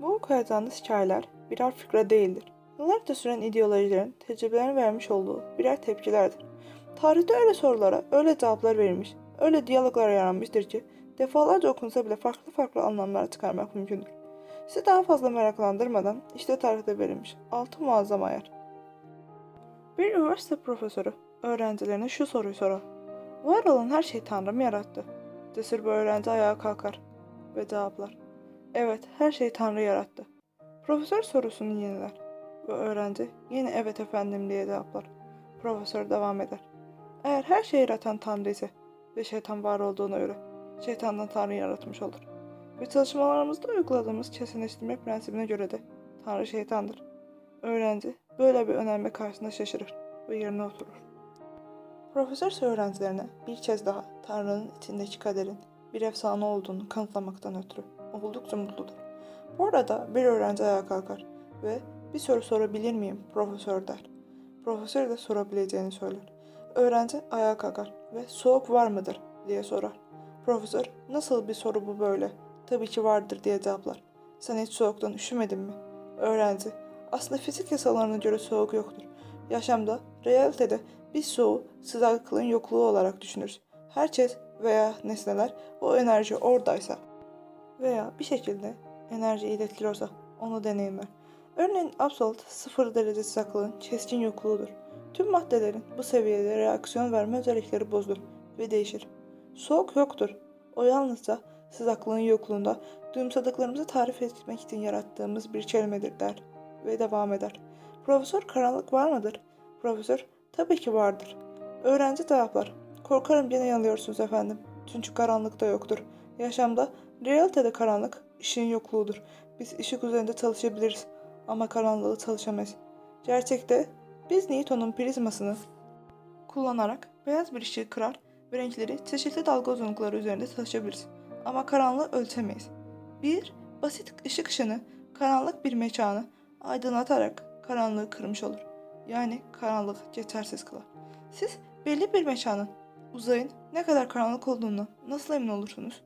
Bu okuyacağınız hikayeler birer fıkra değildir. Yıllarca süren ideolojilerin tecrübelerin vermiş olduğu birer tepkilerdir. Tarihte öyle sorulara öyle cevaplar verilmiş, öyle diyaloglar yaranmıştır ki defalarca okunsa bile farklı farklı anlamlar çıkarmak mümkündür. Sizi daha fazla meraklandırmadan işte tarihte verilmiş altı muazzam ayar. Bir üniversite profesörü öğrencilerine şu soruyu sorar. Var olan her şeyi Tanrı mı yarattı? Cesur bir öğrenci ayağa kalkar ve cevaplar. Evet, her şeyi Tanrı yarattı. Profesör sorusunu yeniler ve öğrenci yine evet efendim diye cevaplar. Profesör devam eder. Eğer her şeyi yaratan Tanrı ise ve şeytan var olduğuna göre şeytandan Tanrı yaratmış olur. Ve çalışmalarımızda uyguladığımız kesinleştirme prensibine göre de Tanrı şeytandır. Öğrenci böyle bir önerme karşısında şaşırır ve yerine oturur. Profesör öğrencilerine bir kez daha Tanrı'nın içindeki kaderin bir efsane olduğunu kanıtlamaktan ötürü oldukça mutludur. Bu arada bir öğrenci ayağa kalkar ve bir soru sorabilir miyim profesör der. Profesör de sorabileceğini söyler. Öğrenci ayağa kalkar ve soğuk var mıdır diye sorar. Profesör nasıl bir soru bu böyle? Tabii ki vardır diye cevaplar. Sen hiç soğuktan üşümedin mi? Öğrenci aslında fizik yasalarına göre soğuk yoktur. Yaşamda, realitede biz soğuğu sıcaklığın yokluğu olarak düşünürüz. Herkes veya nesneler o enerji oradaysa veya bir şekilde enerji iletiliyorsa onu deneyimler. Örneğin absolut sıfır derece sıcaklığın keskin yokluğudur. Tüm maddelerin bu seviyede reaksiyon verme özellikleri bozulur ve değişir. Soğuk yoktur. O yalnızca sıcaklığın yokluğunda duyumsadıklarımızı tarif etmek için yarattığımız bir kelimedir der ve devam eder. Profesör karanlık var mıdır? Profesör tabii ki vardır. Öğrenci cevaplar. Korkarım gene yanılıyorsunuz efendim. Çünkü karanlık da yoktur. Yaşamda realitede karanlık ışığın yokluğudur. Biz ışık üzerinde çalışabiliriz ama karanlığı çalışamayız. Gerçekte biz Newton'un prizmasını kullanarak beyaz bir ışığı kırar ve renkleri çeşitli dalga uzunlukları üzerinde çalışabiliriz. Ama karanlığı ölçemeyiz. Bir basit ışık ışını karanlık bir mekanı aydınlatarak karanlığı kırmış olur. Yani karanlık yetersiz kılar. Siz belli bir mekanın, uzayın ne kadar karanlık olduğunu nasıl emin olursunuz?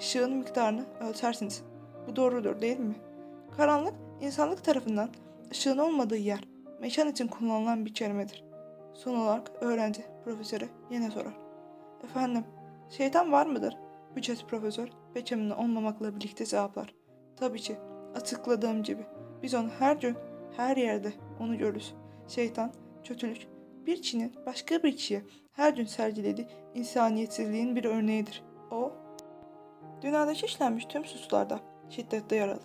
Işığın miktarını ölçersiniz. Bu doğrudur değil mi? Karanlık insanlık tarafından ışığın olmadığı yer, mekan için kullanılan bir kelimedir. Son olarak öğrenci profesöre yine sorar. Efendim, şeytan var mıdır? Ücret profesör bekemini olmamakla birlikte cevaplar. Tabii ki, açıkladığım gibi. Biz onu her gün, her yerde onu görürüz. Şeytan, kötülük, bir kişinin başka bir kişiye her gün sergilediği insaniyetsizliğin bir örneğidir. O, dünyadaki işlenmiş tüm suçlarda şiddette yaralı.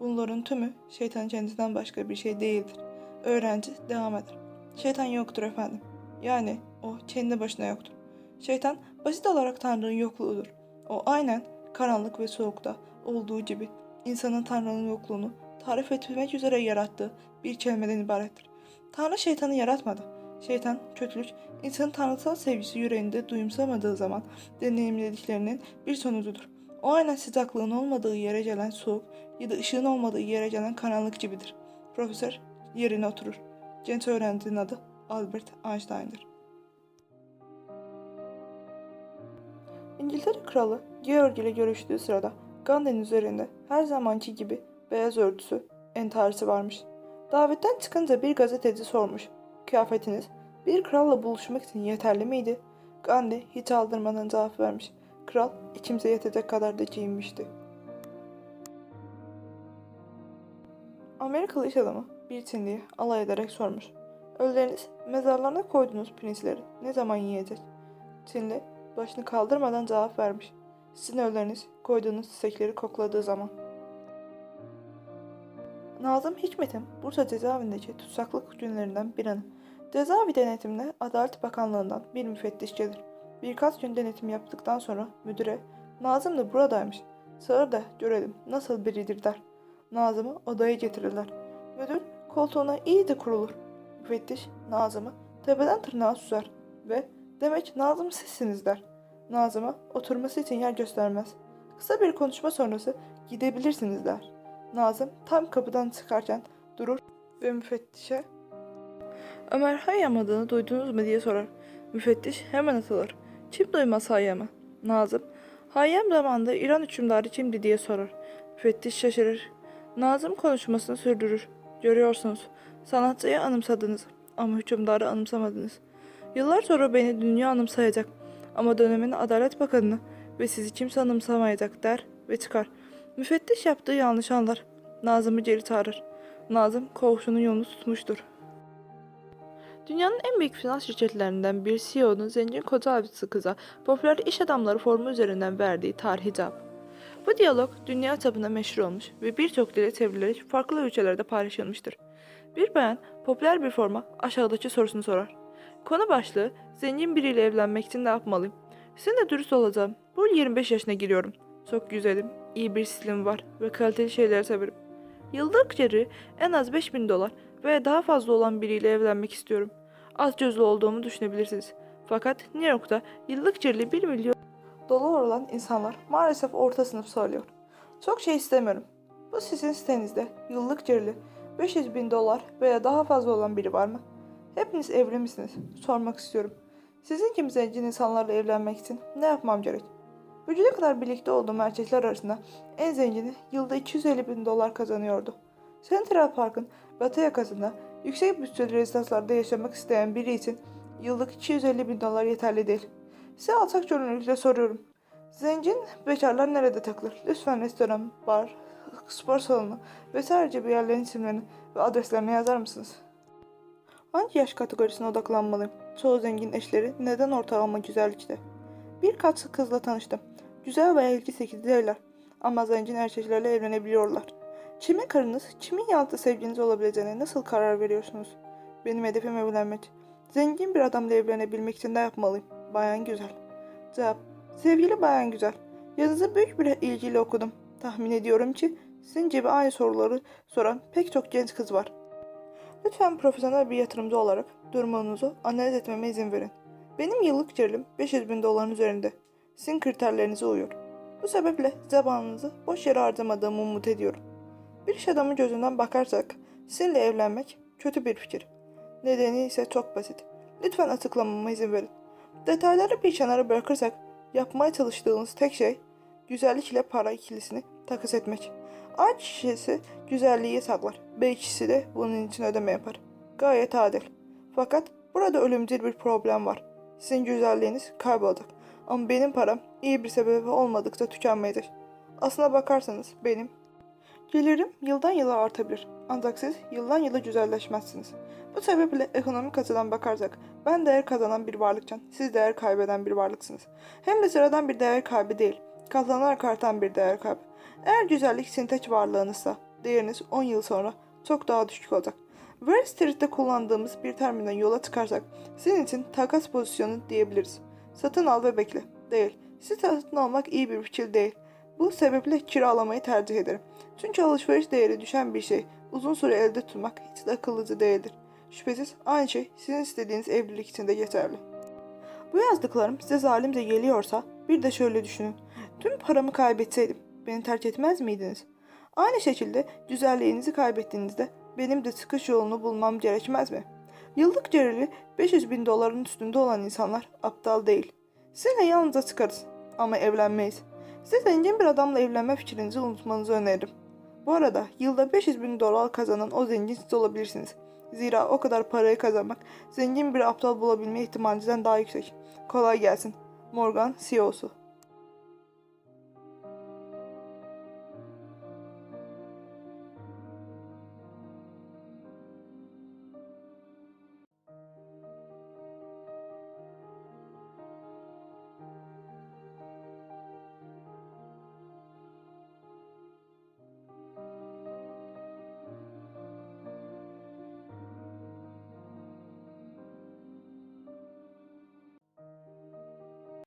Bunların tümü şeytan kendisinden başka bir şey değildir. Öğrenci devam eder. Şeytan yoktur efendim. Yani o kendi başına yoktur. Şeytan basit olarak Tanrı'nın yokluğudur. O aynen karanlık ve soğukta olduğu gibi insanın Tanrı'nın yokluğunu tarif etmek üzere yarattığı bir kelimeden ibarettir. Tanrı şeytanı yaratmadı. Şeytan, kötülük, insanın tanrısal sevgisi yüreğinde duyumsamadığı zaman deneyimlediklerinin bir sonucudur. O aynen sıcaklığın olmadığı yere gelen soğuk ya da ışığın olmadığı yere gelen karanlık gibidir. Profesör yerine oturur. Genç öğrencinin adı Albert Einstein'dır. İngiltere Kralı George ile görüştüğü sırada Gandhi'nin üzerinde her zamanki gibi beyaz örtüsü, entarisi varmış. Davetten çıkınca bir gazeteci sormuş. Kıyafetiniz bir kralla buluşmak için yeterli miydi? Gandhi hiç aldırmadan cevap vermiş. Kral ikimize yetecek kadar da giyinmişti. Amerikalı iş adamı bir Çinliye alay ederek sormuş. Ölüleriniz mezarlarına koyduğunuz pirinçleri ne zaman yiyecek? Çinli başını kaldırmadan cevap vermiş. Sizin ölüleriniz koyduğunuz çiçekleri kokladığı zaman. Nazım Hikmet'in Bursa cezaevindeki tutsaklık günlerinden bir anı. Cezaevi denetimine Adalet Bakanlığı'ndan bir müfettiş gelir. Birkaç gün denetim yaptıktan sonra müdüre Nazım da buradaymış. Sağır da görelim nasıl biridir der. Nazım'ı odaya getirirler. Müdür koltuğuna iyice kurulur. Müfettiş Nazım'ı tepeden tırnağa süzer ve demek Nazım sizsiniz der. Nazım'a oturması için yer göstermez. Kısa bir konuşma sonrası gidebilirsiniz der. Nazım tam kapıdan çıkarken durur ve müfettişe Ömer Hayyam adını duydunuz mu diye sorar. Müfettiş hemen atılır. Kim duymaz Hayyam'ı? Nazım, Hayyam zamanında İran hükümdarı kimdi diye sorar. Müfettiş şaşırır. Nazım konuşmasını sürdürür. Görüyorsunuz, sanatçıyı anımsadınız ama hükümdarı anımsamadınız. Yıllar sonra beni dünya anımsayacak ama dönemin Adalet Bakanı'nı ve sizi kimse anımsamayacak der ve çıkar. Müfettiş yaptığı yanlış anlar. Nazım'ı geri çağırır. Nazım koğuşunun yolunu tutmuştur. Dünyanın en büyük finans şirketlerinden bir CEO'nun zengin koca abisi kıza popüler iş adamları formu üzerinden verdiği tarihi cevap. Bu diyalog dünya çapında meşhur olmuş ve birçok dile çevrilerek farklı ülkelerde paylaşılmıştır. Bir bayan popüler bir forma aşağıdaki sorusunu sorar. Konu başlığı zengin biriyle evlenmek için ne yapmalıyım? Sizinle dürüst olacağım. Bu yıl 25 yaşına giriyorum. Çok güzelim, iyi bir stilim var ve kaliteli şeyleri severim. Yıllık geri en az 5000 dolar ve daha fazla olan biriyle evlenmek istiyorum. Az gözlü olduğumu düşünebilirsiniz. Fakat New York'ta yıllık geliri 1 milyon dolar olan insanlar maalesef orta sınıf söylüyor. Çok şey istemiyorum. Bu sizin sitenizde yıllık geliri 500 bin dolar veya daha fazla olan biri var mı? Hepiniz evli misiniz? Sormak istiyorum. Sizin gibi zengin insanlarla evlenmek için ne yapmam gerek? Bugüne kadar birlikte olduğum erkekler arasında en zengini yılda 250 bin dolar kazanıyordu. Central Park'ın batı yakasında yüksek bütçeli rezidanslarda yaşamak isteyen biri için yıllık 250 bin dolar yeterli değil. Size alçak gönüllülükle soruyorum. Zengin bekarlar nerede takılır? Lütfen restoran, bar, spor salonu ve sadece bir yerlerin isimlerini ve adreslerini yazar mısınız? Hangi yaş kategorisine odaklanmalıyım? Çoğu zengin eşleri neden ortalama güzellikte? Birkaç kızla tanıştım. Güzel veya ilgi çekici değiller. Ama zengin erkeklerle evlenebiliyorlar. Kimin karınız, kimin yanıtlı sevginiz olabileceğine nasıl karar veriyorsunuz? Benim hedefim evlenmek. Zengin bir adamla evlenebilmek için ne yapmalıyım? Bayan Güzel. Cevap. Sevgili Bayan Güzel. Yazınızı büyük bir ilgiyle okudum. Tahmin ediyorum ki sizin gibi aynı soruları soran pek çok genç kız var. Lütfen profesyonel bir yatırımcı olarak durumunuzu analiz etmeme izin verin. Benim yıllık gerilim 500 bin doların üzerinde. Sizin kriterlerinize uyuyor. Bu sebeple zamanınızı boş yere harcamadığımı umut ediyorum. Bir iş adamı gözünden bakarsak sizinle evlenmek kötü bir fikir. Nedeni ise çok basit. Lütfen açıklamama izin verin. Detayları bir kenara bırakırsak yapmaya çalıştığınız tek şey güzellik ile para ikilisini takas etmek. A kişisi güzelliği saklar. B kişisi de bunun için ödeme yapar. Gayet adil. Fakat burada ölümcül bir problem var. Sizin güzelliğiniz kaybolacak. Ama benim param iyi bir sebebi olmadıkça tükenmeyecek. Aslına bakarsanız benim gelirim yıldan yıla artabilir. Ancak siz yıldan yıla güzelleşmezsiniz. Bu sebeple ekonomik açıdan bakarsak ben değer kazanan bir varlıkken siz değer kaybeden bir varlıksınız. Hem de sıradan bir değer kaybı değil, kazanarak artan bir değer kaybı. Eğer güzellik sizin tek varlığınızsa değeriniz 10 yıl sonra çok daha düşük olacak. Wall Street'te kullandığımız bir terminden yola çıkarsak sizin için takas pozisyonu diyebiliriz. Satın al ve bekle. Değil. Siz satın almak iyi bir fikir değil. Bu sebeple kiralamayı tercih ederim. Çünkü alışveriş değeri düşen bir şey uzun süre elde tutmak hiç de akıllıcı değildir. Şüphesiz aynı şey sizin istediğiniz evlilik için de geçerli. Bu yazdıklarım size zalimce geliyorsa bir de şöyle düşünün. Tüm paramı kaybetseydim beni terk etmez miydiniz? Aynı şekilde güzelliğinizi kaybettiğinizde benim de çıkış yolunu bulmam gerekmez mi? Yıllık geliri 500 bin doların üstünde olan insanlar aptal değil. Sizinle yalnızca çıkarız ama evlenmeyiz. Size zengin bir adamla evlenme fikrinizi unutmanızı öneririm. Bu arada yılda 500 bin dolar kazanan o zengin siz olabilirsiniz. Zira o kadar parayı kazanmak zengin bir aptal bulabilme ihtimalinizden daha yüksek. Kolay gelsin. Morgan CEO'su